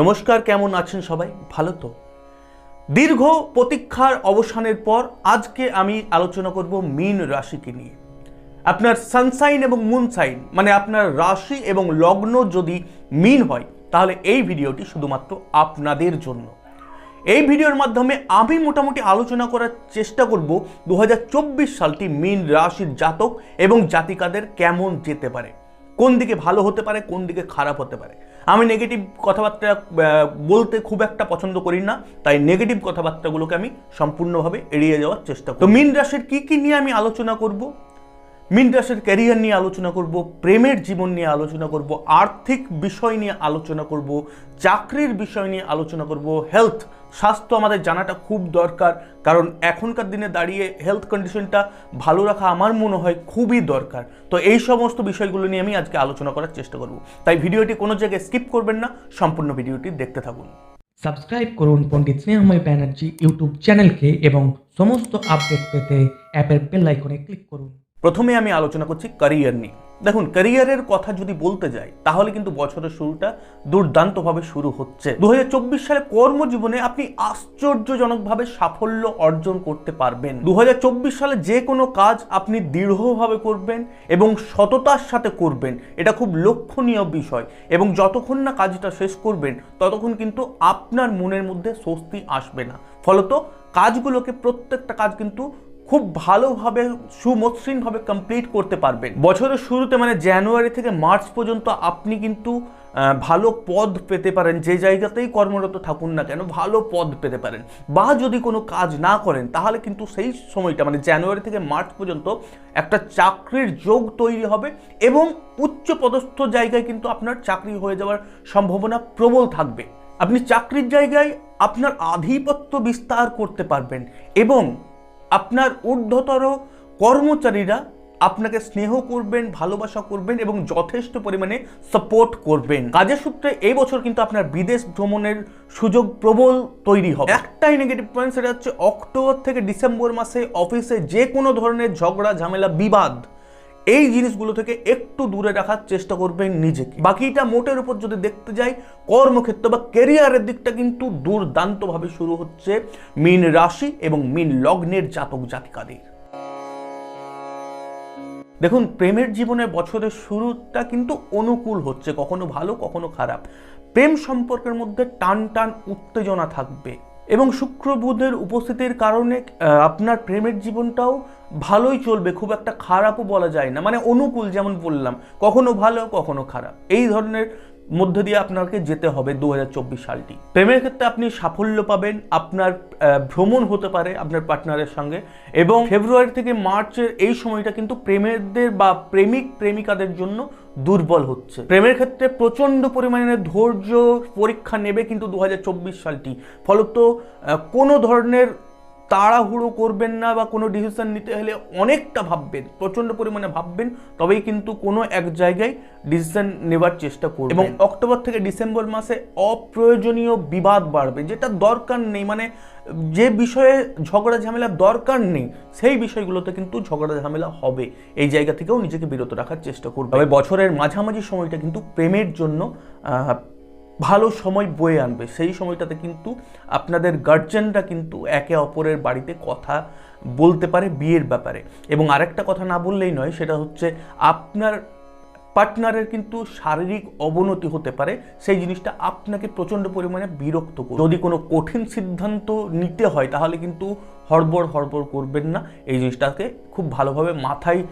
নমস্কার, কেমন আছেন সবাই? ভালো তো? দীর্ঘ প্রতীক্ষার অবসানের পর আজকে আমি আলোচনা করব মীন রাশিকে নিয়ে। আপনার সানসাইন এবং মুন সাইন মানে আপনার রাশি এবং লগ্ন যদি মিন হয়, তাহলে এই ভিডিওটি শুধুমাত্র আপনাদের জন্য। এই ভিডিওর মাধ্যমে আমি মোটামুটি আলোচনা করার চেষ্টা করব দু হাজার চব্বিশ সালটি মীন রাশির জাতক এবং জাতিকাদের কেমন যেতে পারে। কোন দিকে ভালো হতে পারে, কোন দিকে খারাপ হতে পারে। আমি নেগেটিভ কথাবার্তা বলতে খুব একটা পছন্দ করি না, তাই নেগেটিভ কথাবার্তাগুলোকে আমি সম্পূর্ণভাবে এড়িয়ে যাওয়ার চেষ্টা করি। তো মীন রাশির কী কী নিয়ে আমি আলোচনা করব? মিন রাশির ক্যারিয়ার নিয়ে আলোচনা করব, প্রেমের জীবন নিয়ে আলোচনা করব, আর্থিক বিষয় নিয়ে আলোচনা করব, চাকরির বিষয় নিয়ে আলোচনা করব হেলথ স্বাস্থ্য আমাদের জানাটা খুব দরকার কারণ এখনকার দিনে দাঁড়িয়ে হেলথ কন্ডিশনটা ভালো রাখা আমার মনে হয় খুবই দরকার। তো এই সমস্ত বিষয়গুলো নিয়ে আমি আজকে আলোচনা করার চেষ্টা করব। তাই ভিডিওটি কোনো জায়গায় স্কিপ করবেন না সম্পূর্ণ ভিডিওটি দেখতে থাকুন। সাবস্ক্রাইব করুন পণ্ডিত স্নেহময় ব্যানার্জি ইউটিউব চ্যানেলকে এবং সমস্ত আপডেট পেতে অ্যাপের বেল আইকনে ক্লিক করুন। প্রথমে আমি আলোচনা করছি ক্যারিয়ার নিয়ে। দেখুন ক্যারিয়ারের কথা যদি বলতে যাই, তাহলে কিন্তু বছরের শুরুটা দুর্দান্তভাবে শুরু হচ্ছে। দু হাজার চব্বিশ সালে কর্মজীবনে আপনি আশ্চর্যজনকভাবে সাফল্য অর্জন করতে পারবেন। দু হাজার চব্বিশ সালে যে কোনো কাজ আপনি দৃঢ়ভাবে করবেন এবং সততার সাথে করবেন। এটা খুব লক্ষণীয় বিষয়। এবং যতক্ষণ না কাজটা শেষ করবেন, ততক্ষণ কিন্তু আপনার মনের মধ্যে স্বস্তি আসবে না। ফলত কাজগুলোকে প্রত্যেকটা কাজ কিন্তু খুব ভালোভাবে, সুমসৃণভাবে কমপ্লিট করতে পারবেন। বছরের শুরুতে মানে জানুয়ারি থেকে মার্চ পর্যন্ত আপনি কিন্তু ভালো পদ পেতে পারেন। যে জায়গাতেই কর্মরত থাকুন না কেন, ভালো পদ পেতে পারেন। বা যদি কোনো কাজ না করেন, তাহলে কিন্তু সেই সময়টা মানে জানুয়ারি থেকে মার্চ পর্যন্ত একটা চাকরির যোগ তৈরি হবে এবং উচ্চ পদস্থ জায়গায় কিন্তু আপনার চাকরি হয়ে যাওয়ার সম্ভাবনা প্রবল থাকবে। আপনি চাকরির জায়গায় আপনার আধিপত্য বিস্তার করতে পারবেন এবং আপনার ঊর্ধ্বতর কর্মচারীরা আপনাকে স্নেহ করবেন, ভালোবাসা করবেন এবং যথেষ্ট পরিমাণে সাপোর্ট করবেন। কাজের সূত্রে এই বছর কিন্তু আপনার বিদেশ ভ্রমণের সুযোগ প্রবল তৈরি হবে। একটাই নেগেটিভ পয়েন্ট সেটা হচ্ছে অক্টোবর থেকে ডিসেম্বর মাসে অফিসে যে কোনো ধরনের ঝগড়া, ঝামেলা, বিবাদ এই জিনিসগুলো থেকে একটু দূরে রাখার চেষ্টা করবেন নিজেকে। বাকিটা মোটের উপর যদি দেখতে যাই, কর্মক্ষেত্র বা কেরিয়ারের দিকটা কিন্তু দুর্দান্তভাবে শুরু হচ্ছে মিন রাশি এবং মিন লগ্নের জাতক জাতিকাদের। দেখুন, প্রেমের জীবনে বছরের শুরুটা কিন্তু অনুকূল হচ্ছে, কখনো ভালো, কখনো খারাপ। প্রেম সম্পর্কের মধ্যে টান টান উত্তেজনা থাকবে। এবং শুক্র বুধের উপস্থিতির কারণে আপনার প্রেমের জীবনটাও ভালোই চলবে, খুব একটা খারাপও বলা যায় না। মানে অনুকূল যেমন বললাম, কখনো ভালো, কখনো খারাপ। এই ধরনের মধ্যে দিয়ে আপনাকে যেতে হবে দু হাজার চব্বিশ সালটি। প্রেমের ক্ষেত্রে আপনি সাফল্য পাবেন, আপনার ভ্রমণ হতে পারে আপনার পার্টনারের সঙ্গে এবং ফেব্রুয়ারি থেকে মার্চের এই সময়টা কিন্তু প্রেমেরদের বা প্রেমিক, প্রেমিকাদের জন্য দুর্বল হচ্ছে। প্রেমের ক্ষেত্রে প্রচণ্ড পরিমাণে ধৈর্য পরীক্ষা নেবে কিন্তু দু হাজার চব্বিশ সালটি। ফলত কোনো ধরনের তাড়াহুড়ো করবেন না বা কোনো ডিসিশন নিতে হলে অনেকটা ভাববেন প্রচণ্ড পরিমাণে ভাববেন তবেই কিন্তু কোনো এক জায়গায় ডিসিশন নেবার চেষ্টা করবেন। এবং অক্টোবর থেকে ডিসেম্বর মাসে অপ্রয়োজনীয় বিবাদ বাড়বে যেটা দরকার নেই মানে যে বিষয়ে ঝগড়া ঝামেলা দরকার নেই সেই বিষয়গুলোতে কিন্তু ঝগড়া ঝামেলা হবে। এই জায়গা থেকেও নিজেকে বিরত রাখার চেষ্টা করবে তবে বছরের মাঝামাঝি সময়টা কিন্তু প্রেমের জন্য ভালো সময় বয়ে আনবে। সেই সময়টাতে কিন্তু আপনাদের গার্জেনরা কিন্তু একে অপরের বাড়িতে কথা বলতে পারে বিয়ের ব্যাপারে। এবং আরেকটা কথা না বললেই নয়, সেটা হচ্ছে আপনার পার্টনারের কিন্তু শারীরিক অবনতি হতে পারে। সেই জিনিসটা আপনাকে প্রচণ্ড পরিমাণে বিরক্ত করবে। যদি কোনো কঠিন সিদ্ধান্ত নিতে হয়, তাহলে কিন্তু হড়বড় হড়বড় করবেন না। এই জিনিসটাকে খুব ভালোভাবে মাথায়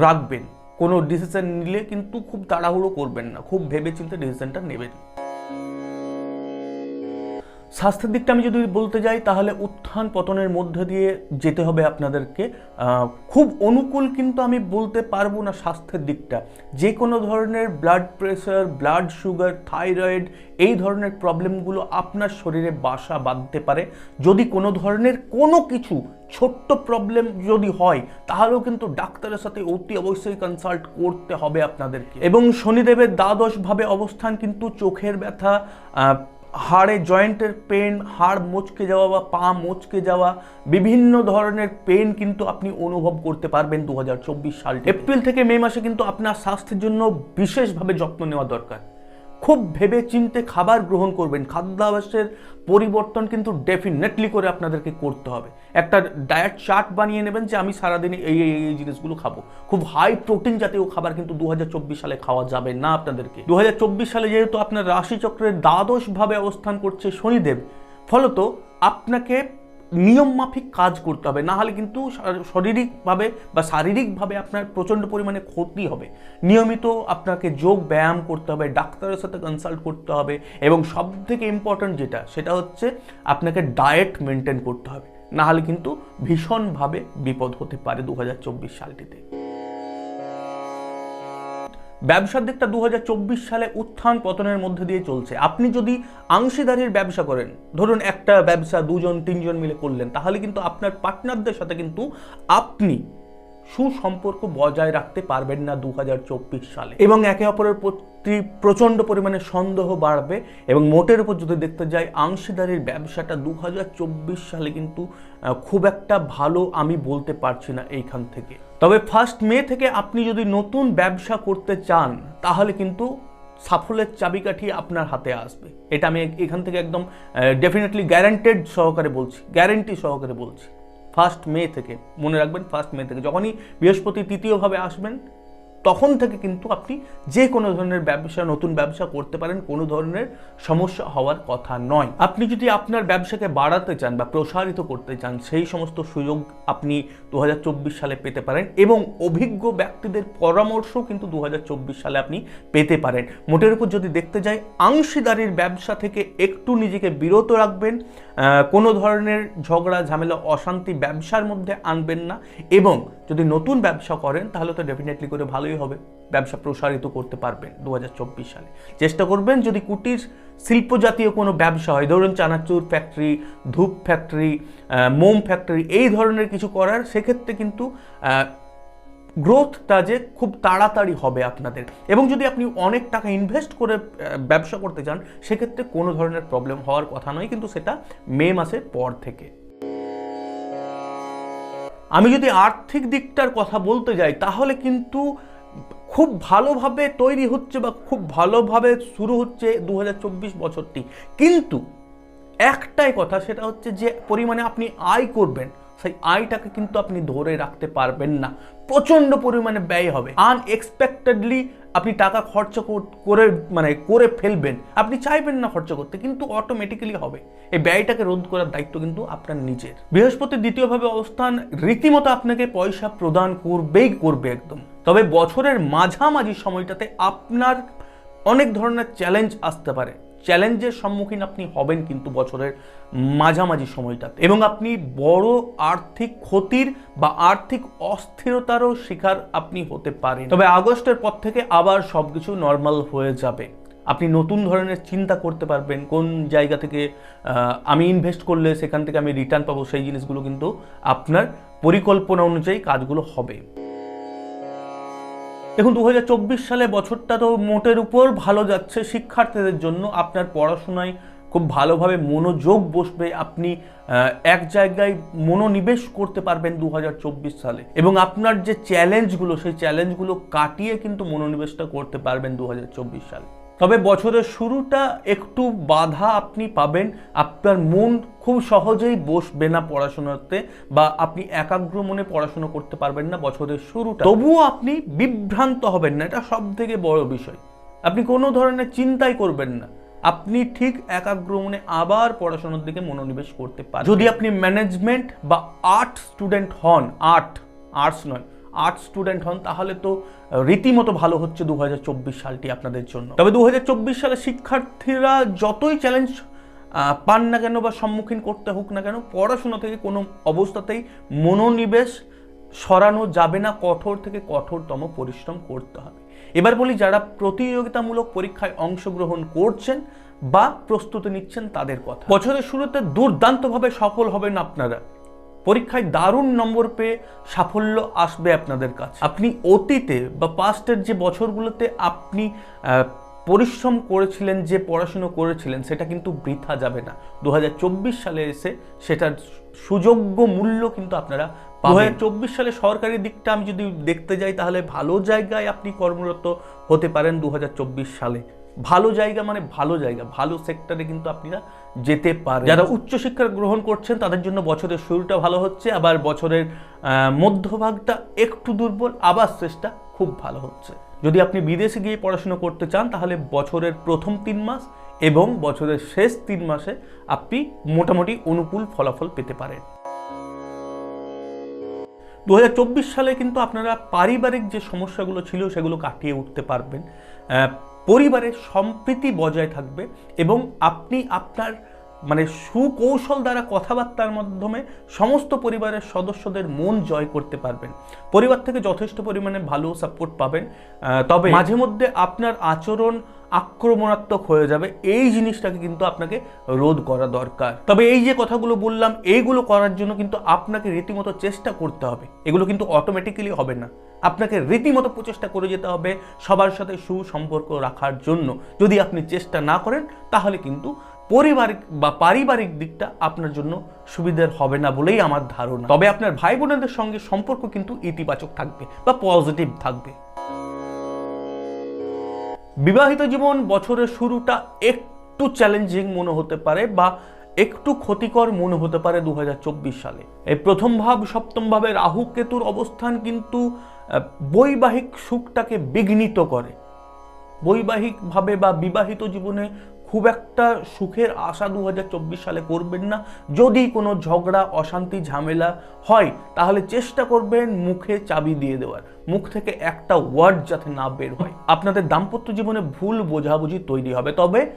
রাখবেন। কোনো ডিসিশন নিলে কিন্তু খুব তাড়াহুড়ো করবেন না। খুব ভেবেচিন্তে ডিসিশনটা নেবেন। স্বাস্থ্যের দিকটা আমি যদি বলতে যাই, তাহলে উত্থান পতনের মধ্যে দিয়ে যেতে হবে আপনাদেরকে। খুব অনুকূল কিন্তু আমি বলতে পারব না স্বাস্থ্যের দিকটা। যে কোনো ধরনের blood pressure blood sugar thyroid এই ধরনের প্রবলেমগুলো আপনার শরীরে বাসা বাঁধতে পারে। যদি কোনো ধরনের কোনো কিছু ছোট্ট প্রবলেম যদি হয়, তাহলেও কিন্তু ডাক্তারের সাথে অতি অবশ্যই কনসাল্ট করতে হবে আপনাদেরকে। এবং শনিদেবের দ্বাদশভাবে অবস্থান কিন্তু চোখের ব্যথা হাড়ে জয়েন্টের পেন, হাড় মচকে যাওয়া বা পা মচকে যাওয়া, বিভিন্ন ধরনের পেন কিন্তু আপনি অনুভব করতে পারবেন দু হাজার চব্বিশ সাল এপ্রিল থেকে মে মাসে কিন্তু আপনার স্বাস্থ্যের জন্য বিশেষভাবে যত্ন নেওয়া দরকার। খুব ভেবে চিনতে খাবার গ্রহণ করবেন। খাদ্যাভ্যাসের পরিবর্তন কিন্তু ডেফিনেটলি করে আপনাদেরকে করতে হবে। একটা ডায়েট চার্ট বানিয়ে নেবেন যে আমি সারাদিনে এই এই এই জিনিসগুলো খাব। খুব হাই প্রোটিন জাতীয় খাবার কিন্তু দু হাজার চব্বিশ সালে খাওয়া যাবে না আপনাদেরকে। দু হাজার চব্বিশ সালে যেহেতু আপনার রাশিচক্রের দ্বাদশভাবে অবস্থান করছে শনিদেব, ফলত আপনাকে নিয়ম মাফিক কাজ করতে হবে, না হলে কিন্তু শারীরিকভাবে বা শারীরিকভাবে আপনার প্রচণ্ড পরিমাণে ক্ষতি হবে। নিয়মিত আপনাকে যোগ ব্যায়াম করতে হবে, ডাক্তারের সাথে কনসাল্ট করতে হবে এবং সব থেকে ইম্পর্ট্যান্ট যেটা, সেটা হচ্ছে আপনাকে ডায়েট মেনটেন করতে হবে। না হলে কিন্তু ভীষণভাবে বিপদ হতে পারে দু হাজার চব্বিশ সালটিতে। ব্যবসার দিকটা দু হাজার চব্বিশ সালে উত্থান পতনের মধ্যে দিয়ে চলছে। আপনি যদি অংশীদারির ব্যবসা করেন, ধরুন একটা ব্যবসা দুজন, তিনজন মিলে করলেন, তাহলে কিন্তু আপনার পার্টনারদের সাথে কিন্তু আপনি সুসম্পর্ক বজায় রাখতে পারবেন না দু হাজার চব্বিশ সালে। এবং একে অপরের প্রতি প্রচণ্ড পরিমাণে সন্দেহ বাড়বে এবং মোটের উপর যদি দেখতে যাই, অংশীদারির ব্যবসাটা দু হাজার চব্বিশ সালে কিন্তু খুব একটা ভালো আমি বলতে পারছি না এইখান থেকে। তবে ফার্স্ট মে থেকে আপনি যদি নতুন ব্যবসা করতে চান, তাহলে কিন্তু সাফল্যের চাবিকাঠি আপনার হাতে আসবে। এটা আমি এখান থেকে একদম ডেফিনেটলি গ্যারান্টেড সহকারে বলছি গ্যারেন্টি সহকারে বলছি। ফার্স্ট মে থেকে, মনে রাখবেন ফার্স্ট মে থেকে, যখনই বৃহস্পতি তৃতীয়ভাবে আসবেন, তখন থেকে কিন্তু আপনি যে কোনো ধরনের ব্যবসা, নতুন ব্যবসা করতে পারেন, কোনো ধরনের সমস্যা হওয়ার কথা নয়। আপনি যদি আপনার ব্যবসাকে বাড়াতে চান বা প্রসারিত করতে চান, সেই সমস্ত সুযোগ আপনি দু হাজার চব্বিশ সালে পেতে পারেন এবং অভিজ্ঞ ব্যক্তিদের পরামর্শ কিন্তু দু হাজার চব্বিশ সালে আপনি পেতে পারেন। মোটের উপর যদি দেখতে যাই, অংশীদারির ব্যবসা থেকে একটু নিজেকে বিরত রাখবেন কোনো ধরনের ঝগড়া, ঝামেলা, অশান্তি ব্যবসার মধ্যে আনবেন না এবং যদি নতুন ব্যবসা করেন, তাহলে তো ডেফিনেটলি করে ভালোই হবে। ব্যবসা প্রসারিত করতে পারবেন দু হাজার চব্বিশ সালে। চেষ্টা করবেন যদি কুটির শিল্প জাতীয় কোনো ব্যবসা হয়, ধরুন চানাচুর ফ্যাক্টরি ধূপ ফ্যাক্টরি মোম ফ্যাক্টরি এই ধরনের কিছু করার, সেক্ষেত্রে কিন্তু গ্রোথটা যে খুব তাড়াতাড়ি হবে আপনাদের। এবং যদি আপনি অনেক টাকা ইনভেস্ট করে ব্যবসা করতে চান, সেক্ষেত্রে কোনো ধরনের প্রবলেম হওয়ার কথা নয়, কিন্তু সেটা মে মাসের পর থেকে। আমি যদি আর্থিক দিকটার কথা বলতে যাই, তাহলে কিন্তু খুব ভালোভাবে তৈরি হচ্ছে বা খুব ভালোভাবে শুরু হচ্ছে দু হাজার চব্বিশ বছরটি। কিন্তু একটাই কথা, সেটা হচ্ছে যে পরিমাণে আপনি আয় করবেন। সেই আয়টাকে কিন্তু আপনি ধরে রাখতে পারবেন না। প্রচণ্ড পরিমাণে ব্যয় হবে। আনএক্সপেক্টেডলি আপনি টাকা খরচা কর- মানে করে ফেলবেন। আপনি চাইবেন না খরচা করতে, কিন্তু অটোমেটিক্যালি হবে। এই ব্যয়টাকে রোধ করার দায়িত্ব কিন্তু আপনার নিজের। বৃহস্পতি দ্বিতীয়ভাবে অবস্থান, রীতিমতো আপনাকে পয়সা প্রদান করবেই করবে একদম। তবে বছরের মাঝামাঝি সময়টাতে আপনার অনেক ধরনের চ্যালেঞ্জ আসতে পারে। চ্যালেঞ্জের সম্মুখীন আপনি হবেন কিন্তু বছরের মাঝামাঝি সময়টাতে। এবং আপনি বড় আর্থিক ক্ষতির বা আর্থিক অস্থিরতারও শিকার আপনি হতে পারেন। তবে আগস্টের পর থেকে আবার সব কিছু নর্মাল হয়ে যাবে। আপনি নতুন ধরনের চিন্তা করতে পারবেন, কোন জায়গা থেকে আমি ইনভেস্ট করলে সেখান থেকে আমি রিটার্ন পাবো, সেই জিনিসগুলো কিন্তু আপনার পরিকল্পনা অনুযায়ী কাজগুলো হবে। দেখুন দু হাজার চব্বিশ সালে বছরটা তো মোটের উপর ভালো যাচ্ছে শিক্ষার্থীদের জন্য। আপনার পড়াশোনায় খুব ভালোভাবে মনোযোগ বসবে। আপনি এক জায়গায় মনোনিবেশ করতে পারবেন দু হাজার চব্বিশ সালে। এবং আপনার যে চ্যালেঞ্জগুলো সেই চ্যালেঞ্জগুলো কাটিয়ে কিন্তু মনোনিবেশটা করতে পারবেন দু হাজার চব্বিশ সালে। তবে বছরের শুরুটা একটু বাধা আপনি পাবেন। আপনার মন খুব সহজেই বসবে না পড়াশোনাতে বা আপনি একাগ্র মনে পড়াশোনা করতে পারবেন না বছরের শুরুটা। তবুও আপনি বিভ্রান্ত হবেন না, এটা সব থেকে বড় বিষয়। আপনি কোনো ধরনের চিন্তাই করবেন না। আপনি ঠিক একাগ্র মনে আবার পড়াশোনার দিকে মনোনিবেশ করতে পারেন যদি আপনি ম্যানেজমেন্ট বা আর্ট স্টুডেন্ট হন, আর্ট, আর্টস নয় আর্ট স্টুডেন্ট হন, তাহলে তো রীতিমতো ভালো হচ্ছে দু হাজার চব্বিশ সালটি আপনাদের জন্য। তবে দু হাজার চব্বিশ সালে শিক্ষার্থীরা যতই চ্যালেঞ্জ পান না কেন বা সম্মুখীন করতে হোক না কেন, পড়াশোনা থেকে কোনো অবস্থাতেই মনোনিবেশ সরানো যাবে না, কঠোর থেকে কঠোরতম পরিশ্রম করতে হবে। এবার বলি যারা প্রতিযোগিতামূলক পরীক্ষায় অংশগ্রহণ করছেন বা প্রস্তুতি নিচ্ছেন তাদের কথা। বছরের শুরুতে দুর্দান্তভাবে সফল হবেন আপনারা। পরীক্ষায় দারুণ নম্বর পেয়ে সাফল্য আসবে আপনাদের কাছে। আপনি অতীতে বা পাস্টের যে বছরগুলোতে আপনি পরিশ্রম করেছিলেন যে পড়াশুনো করেছিলেন সেটা কিন্তু বৃথা যাবে না। দু হাজার চব্বিশ সালে এসে সেটার সুযোগ্য মূল্য কিন্তু আপনারা দু চব্বিশ সালে সরকারি দিকটা আমি যদি দেখতে যাই তাহলে ভালো জায়গায় আপনি কর্মরত হতে পারেন দু হাজার চব্বিশ সালে। ভালো জায়গা মানে ভালো জায়গা, ভালো সেক্টরে কিন্তু আপনারা যেতে পারেন। যারা উচ্চশিক্ষা গ্রহণ করছেন, তাদের জন্য বছরের শুরুটা ভালো হচ্ছে, আবার বছরের মধ্যভাগটা একটু দুর্বল, আবার শেষটা খুব ভালো হচ্ছে। যদি আপনি বিদেশে গিয়ে পড়াশোনা করতে চান, তাহলে বছরের প্রথম তিন মাস এবং বছরের শেষ তিন মাসে আপনি মোটামুটি অনুকূল ফলাফল পেতে পারেন। দু হাজার চব্বিশ সালে কিন্তু আপনারা পারিবারিক যে সমস্যাগুলো ছিল, সেগুলো কাটিয়ে উঠতে পারবেন। পরিবারের সম্প্রীতি বজায় থাকবে এবং আপনি আপনার মানে সুকৌশল দ্বারা কথাবার্তার মাধ্যমে সমস্ত পরিবারের সদস্যদের মন জয় করতে পারবেন। পরিবার থেকে যথেষ্ট পরিমাণে ভালো সাপোর্ট পাবেন। তবে মাঝে মধ্যে আপনার আচরণ আক্রমণাত্মক হয়ে যাবে। এই জিনিসটাকে কিন্তু আপনাকে রোধ করা দরকার। তবে এই যে কথাগুলো বললাম, এইগুলো করার জন্য কিন্তু আপনাকে রীতিমতো চেষ্টা করতে হবে। এগুলো কিন্তু অটোমেটিক্যালি হবে না। আপনাকে রীতিমতো প্রচেষ্টা করে যেতে হবে সবার সাথে সুসম্পর্ক রাখার জন্য। যদি আপনি চেষ্টা না করেন, তাহলে কিন্তু পরিবারিক বা পারিবারিক দিকটা আপনার জন্য সুবিধার হবে না বলেই আমার ধারণা। তবে আপনার ভাই বোনেদের সঙ্গে সম্পর্ক কিন্তু ইতিবাচক থাকবে বা পজিটিভ থাকবে। বিবাহিত জীবন বছরের শুরুটা একটু চ্যালেঞ্জিং মনে হতে পারে বা একটু ক্ষতিকর মনে হতে পারে দু হাজার চব্বিশ সালে। এই প্রথম ভাব, সপ্তম ভাবে রাহু কেতুর অবস্থান কিন্তু বৈবাহিক সুখটাকে বিঘ্নিত করে। বৈবাহিকভাবে বা বিবাহিত জীবনে খুব একটা সুখের আশা দুহাজার চব্বিশ সালে করবেন না। যদি কোনো ঝগড়া, অশান্তি, ঝামেলা হয়, তাহলে চেষ্টা করবেন মুখে চাবি দিয়ে দেওয়ার। মুখ থেকে একটা ওয়ার্ড যাতে না বের হয়। আপনাদের দাম্পত্য জীবনে ভুল বোঝাবুঝি তৈরি হবে। তবে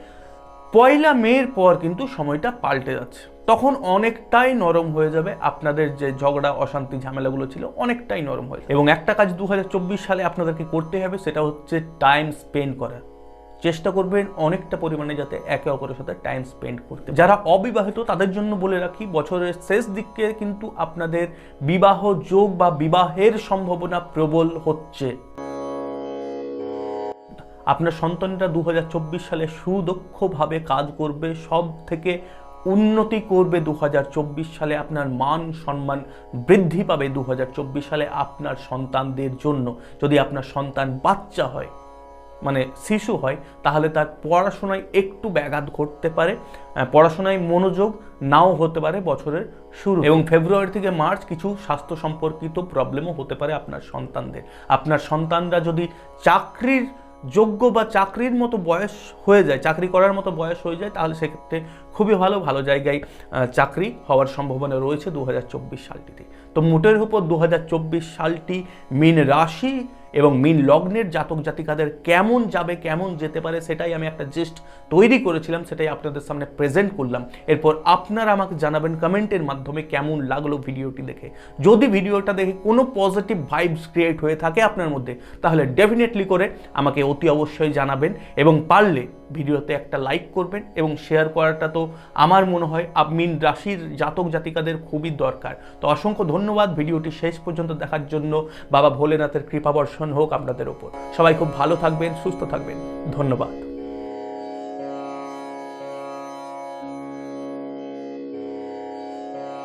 পয়লা মের পর কিন্তু সময়টা পাল্টে যাচ্ছে। তখন অনেকটাই নরম হয়ে যাবে, আপনাদের যে ঝগড়া, অশান্তি, ঝামেলাগুলো ছিল অনেকটাই নরম হয়ে। এবং একটা কাজ দু হাজার চব্বিশ সালে আপনাদেরকে করতে হবে, সেটা হচ্ছে টাইম স্পেন্ড করা। চেষ্টা করবেন অনেকটা পরিমাণে যাতে একে অপরের সাথে টাইম স্পেন্ড করতে যারা অবিবাহিত, তাদের জন্য বলে রাখি, বছরের শেষ দিকে কিন্তু আপনাদের বিবাহ যোগ বা বিবাহের সম্ভাবনা প্রবল হচ্ছে। আপনার সন্তানরা দু সালে সুদক্ষভাবে কাজ করবে সব থেকে উন্নতি করবে দু হাজার চব্বিশ সালে, আপনার মান সম্মান বৃদ্ধি পাবে দু হাজার চব্বিশ সালে আপনার সন্তানদের জন্য। যদি আপনার সন্তান বাচ্চা হয় মানে শিশু হয়, তাহলে তার পড়াশোনায় একটু ব্যাঘাত ঘটতে পারে পড়াশোনায় মনোযোগ নাও হতে পারে বছরের শুরু। এবং ফেব্রুয়ারি থেকে মার্চ কিছু স্বাস্থ্য সম্পর্কিত প্রবলেমও হতে পারে আপনার সন্তানদের। আপনার সন্তানরা যদি চাকরির যোগ্য বা চাকরির মতো বয়স হয়ে যায়, চাকরি করার মতো বয়স হয়ে যায়, তাহলে সেক্ষেত্রে খুবই ভালো ভালো জায়গায় চাকরি হওয়ার সম্ভাবনা রয়েছে দু হাজার চব্বিশ সালটিতে। তো মোটের উপর দু হাজার চব্বিশ সালটি মিন রাশি এবং মিন লগ্নের জাতক জাতিকাদের কেমন যাবে, কেমন যেতে পারে সেটাই আমি একটা জিস্ট তৈরি করেছিলাম, সেটাই আপনাদের সামনে প্রেজেন্ট করলাম। এরপর আপনারা আমাকে জানাবেন কমেন্টের মাধ্যমে কেমন লাগল ভিডিওটি দেখে। যদি ভিডিওটা দেখে কোনো পজিটিভ ভাইবস ক্রিয়েট হয়ে থাকে আপনার মধ্যে, তাহলে ডেফিনেটলি করে আমাকে অতি অবশ্যই জানাবেন এবং পারলে ভিডিওতে একটা লাইক করবেন এবং শেয়ার করাটা তো আমার মনে হয় মিন রাশির জাতক জাতিকাদের খুবই দরকার। তো অসংখ্য ধন্যবাদ ভিডিওটি শেষ পর্যন্ত দেখার জন্য। বাবা ভোলেনাথের কৃপা বর্ষণ। হোক আপনাদের ওপর। সবাই খুব ভালো থাকবেন সুস্থ থাকবেন। ধন্যবাদ।